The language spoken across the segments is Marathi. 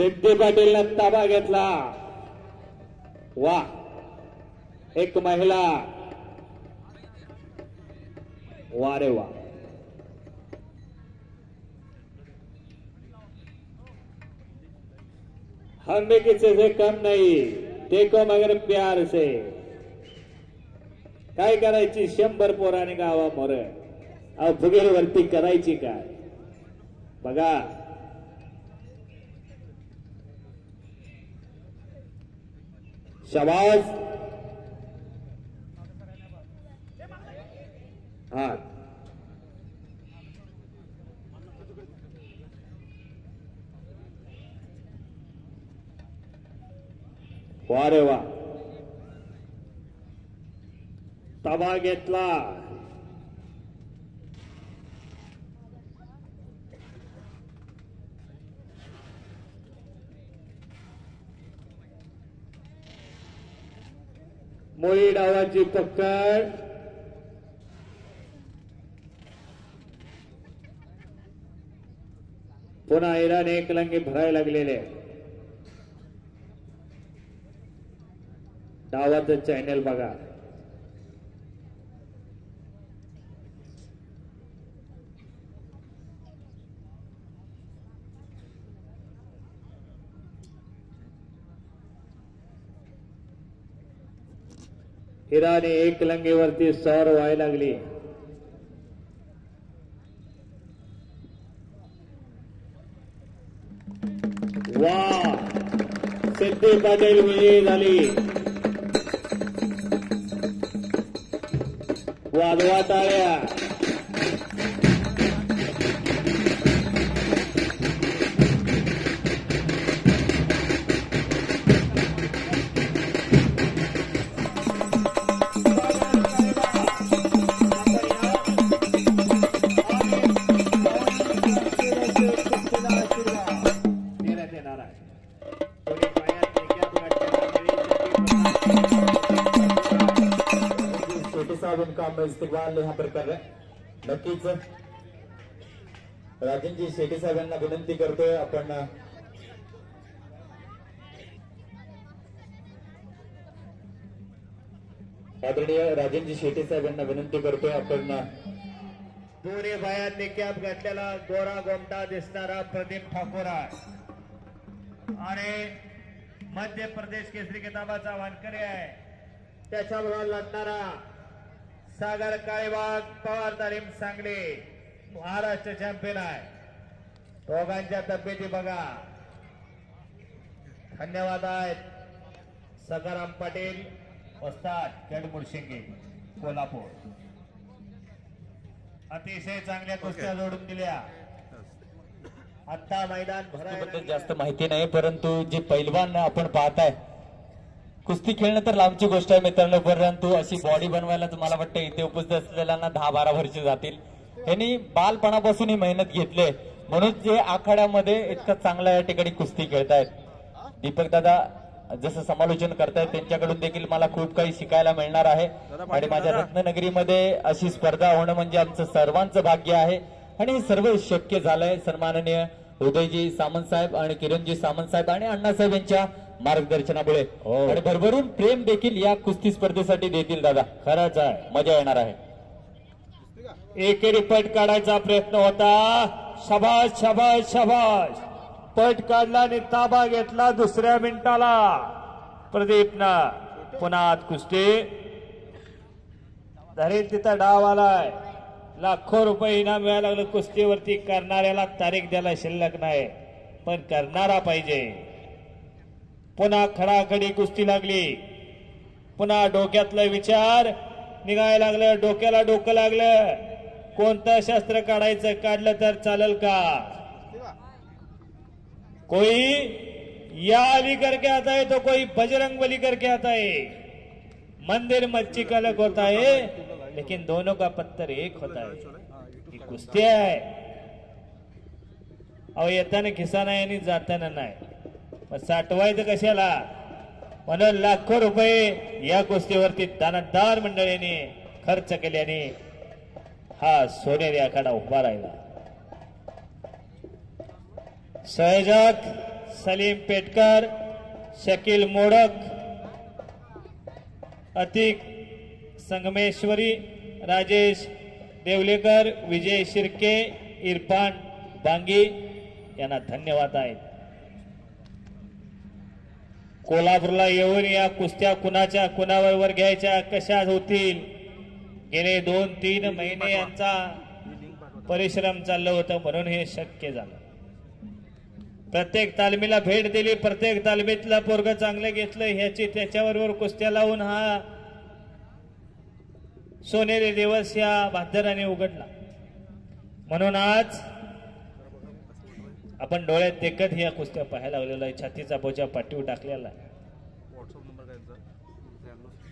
पाटीलनं ताबा घेतला. वा. एक महिला. वा रे वा. हमने किसी से कम ते देखो मगर प्यार से काय करायची? शंभर पोराने गावा मोर अ फुगेल वरती करायची काय? बघा. शबाज हा. वा रे वा. तबा घेतला. मोळी डावाची पकड पुन्हा इराण एक लंगे भरायला लागलेले डावाचं चॅनेल बघा. हिराने एक लंगेवरती सौर व्हायला लागली. वा! सिद्धी पाटील विजयी झाली. वाजवा टाळ्या. इनका हम इस्तेमाल यहाँ पर कर रहे हैं नक्कीच. राजनजी शेटे साहेबांना विनंती करतोय आपण आदरणीय राजनजी शेटे साहेबांना विनंती करतोय आपण. दोन्ही बायांनी कॅप घातलेला गोरा गोमटा दिसणारा प्रदीप ठाकोरा आणि मध्य प्रदेश केसरी किताबाचा वानकरी आहे. त्याच्याबरोबर लढणारा सागर काळेबाग पवार तालीम सांगली महाराष्ट्र चॅम्पियन आहे. दोघांच्या तब्येती बघा. धन्यवाद आहेत. सकाराम पाटील वस्ताद खेडमुडशिंगे कोल्हापूर. अतिशय चांगल्या कुस्त्या जोडून दिल्या. आता मैदान भरायला जास्त माहिती नाही परंतु जे पैलवान आपण पाहताय कुस्ती खेळणं तर लांबची गोष्ट आहे मित्रांनो. परंतु अशी बॉडी बनवायला तर मला वाटतं इथे उपस्थित असलेल्यांना दहा बारा वर्ष जातील. यांनी बालपणापासून ही मेहनत घेतली म्हणून जे आखाड्यामध्ये इतकं चांगलं या ठिकाणी कुस्ती खेळतायत. दीपक दादा जसं समालोचन करतायत त्यांच्याकडून देखील मला खूप काही शिकायला मिळणार आहे. आणि माझ्या रत्ननगरीमध्ये अशी स्पर्धा होणं म्हणजे आमचं सर्वांचं भाग्य आहे. आणि हे सर्व शक्य झालंय. सन्माननीय उदयजी सामंत साहेब आणि किरणजी सामंत साहेब आणि अण्णासाहेब यांच्या मार्गदर्शनामुळे. आणि भरभरून प्रेम देखील या कुस्ती स्पर्धेसाठी देतील दादा. खरंच आहे. मजा येणार आहे. एकेरी पट काढायचा प्रयत्न होता. शबाज शबाज शबाज पट काढला आणि ताबा घेतला दुसऱ्या मिनिटाला. प्रदीपनं पुन्हा आत कुस्ती. धरेल तिथं डाव आलाय. लाखो रुपये इनाम मिळायला लागलं कुस्तीवरती करणाऱ्याला तारीख द्यायला शिल्लक नाही पण करणारा पाहिजे. पुन्हा खडाखडी कुस्ती लागली. पुन्हा डोक्यातला विचार निघायला लागलं डोक्याला डोकं लागलं. कोणतं शस्त्र काढायचं काढलं तर चालेल का? कोई या अली करके आता है तो कोई बजरंग बली करके आता है. मंदिर मच्छी का अलग होता है. लेकिन दोनों का पत्थर एक होता है। ही कुस्ती आहे अहो येताना खिसा नाही आणि जाताना नाही मग साठवायचं कशाला म्हणून लाखो रुपये या कुस्तीवरती दानदार मंडळीने खर्च केल्याने हा सोनेरी आखाडा उभा राहिला। सहजात सलीम पेटकर शकील मोडक अतिक संगमेश्वरी राजेश देवलेकर विजय शिर्के इरफान बांगी यांना धन्यवाद आहेत कोल्हापूरला येऊन या कुस्त्या कुणाच्या कुणाबरोबर घ्यायच्या कशा होतील? गेले दोन तीन महिने यांचा परिश्रम चाललं होतं म्हणून हे शक्य झालं. प्रत्येक तालमीला भेट दिली प्रत्येक तालमीतला पोरग चांगलं घेतलं ह्याची त्याच्याबरोबर कुस्त्या लावून हा सोनेरी दिवस या भाद्राने उघडला. म्हणून आज आपण डोळ्यात देखत ह्या कुस्त्या पाहायला लागलेलो आहे. छातीचा बोजा पाठीवर टाकलेला आहे.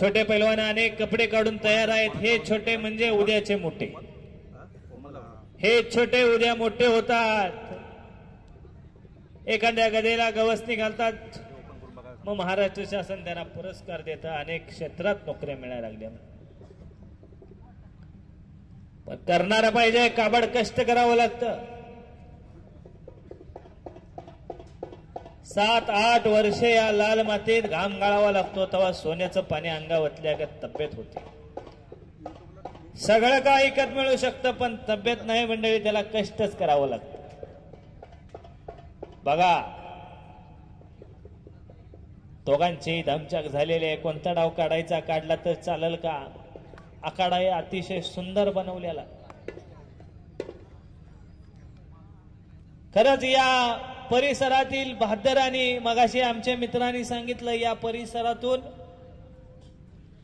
छोटे पैलवान अनेक कपडे काढून तयार आहेत. हे छोटे म्हणजे उद्याचे मोठे. हे छोटे उद्या मोठे होतात. एखाद्या गदेला गवसणी घालतात. मग महाराष्ट्र शासन त्यांना पुरस्कार देतं. अनेक क्षेत्रात नोकऱ्या मिळायला लागल्या. पण करणारा पाहिजे काबड कष्ट करावं लागतं. सात आठ वर्षे या लाल मातीत घाम गाळावा लागतो तेव्हा सोन्याचं पाणी अंगावतल्यागत तब्येत होते. सगळं काय ऐकत मिळू शकतं पण तब्येत नाही मंडळी त्याला कष्टच करावं लागतं. बघा दोघांची धमचक झालेली आहे. कोणता डाव काढायचा काढला तर चालेल का? आखाडा हे अतिशय सुंदर बनवलेला. खरंच या परिसरातील बहादर आणि मगाशी आमच्या मित्रांनी सांगितलं या परिसरातून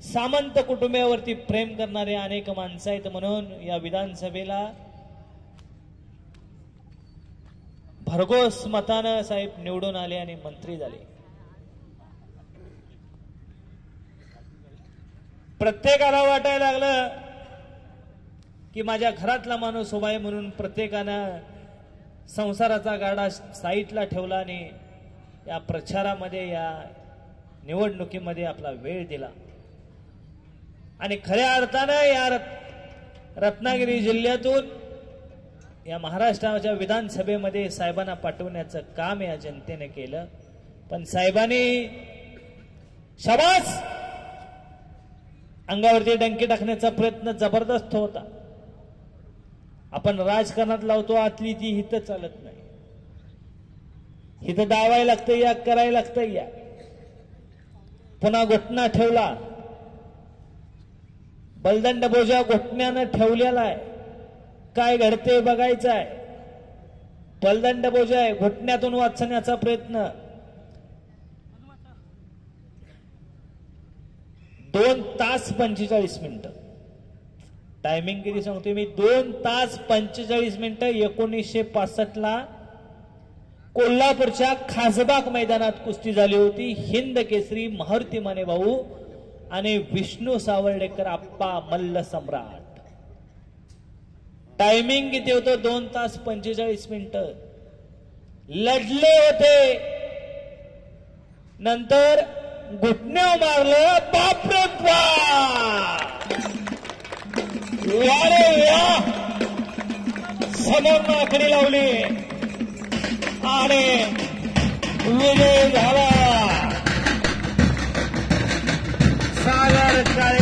सामंत कुटुंबियावरती प्रेम करणारे अनेक माणसं आहेत म्हणून या विधानसभेला भरघोस मतानं साहेब निवडून आले आणि मंत्री झाले. प्रत्येकाला वाटायला लागलं की माझ्या घरातला माणूस उभा आहे म्हणून प्रत्येकानं संसाराचा गाडा साईटला ठेवला आणि या प्रचारामध्ये या निवडणुकीमध्ये आपला वेळ दिला. आणि खऱ्या अर्थानं या रत- रत्नागिरी जिल्ह्यातून या महाराष्ट्राच्या विधानसभेमध्ये साहेबांना पाठवण्याचं काम या जनतेने केलं. पण साहेबांनी शबास! अंगावरती डंकी टाकण्याचा प्रयत्न जबरदस्त होता. आपण राजकारणात लावतो आतली ती हित चालत नाही. हित दावायला लागतं या करायला लागतं या. पुन्हा घोटणा ठेवला. बलदंड बोजा घोटण्यानं ठेवलेला आहे. काय घडते बघायचं आहे. बलदंड बोजा आहे घोटण्यातून वाचण्याचा प्रयत्न. दोन तास पंचेचाळीस मिनिटं. टायमिंग किती सांगतो मी? दोन तास पंचेचाळीस मिनिटं एकोणीसशे पासष्टला कोल्हापूरच्या खासबाग मैदानात कुस्ती झाली होती. हिंद केसरी महर्ती माने भाऊ आणि विष्णू सावर्डेकर आप्पा मल्ल सम्राट. टायमिंग किती होतं? दोन तास पंचेचाळीस मिनिटं. लढले होते. नंतर घुटण्यावर मारलं बापरे या रे या! समोर नाकडी लावली. आणि विजय झाला. सागर काळे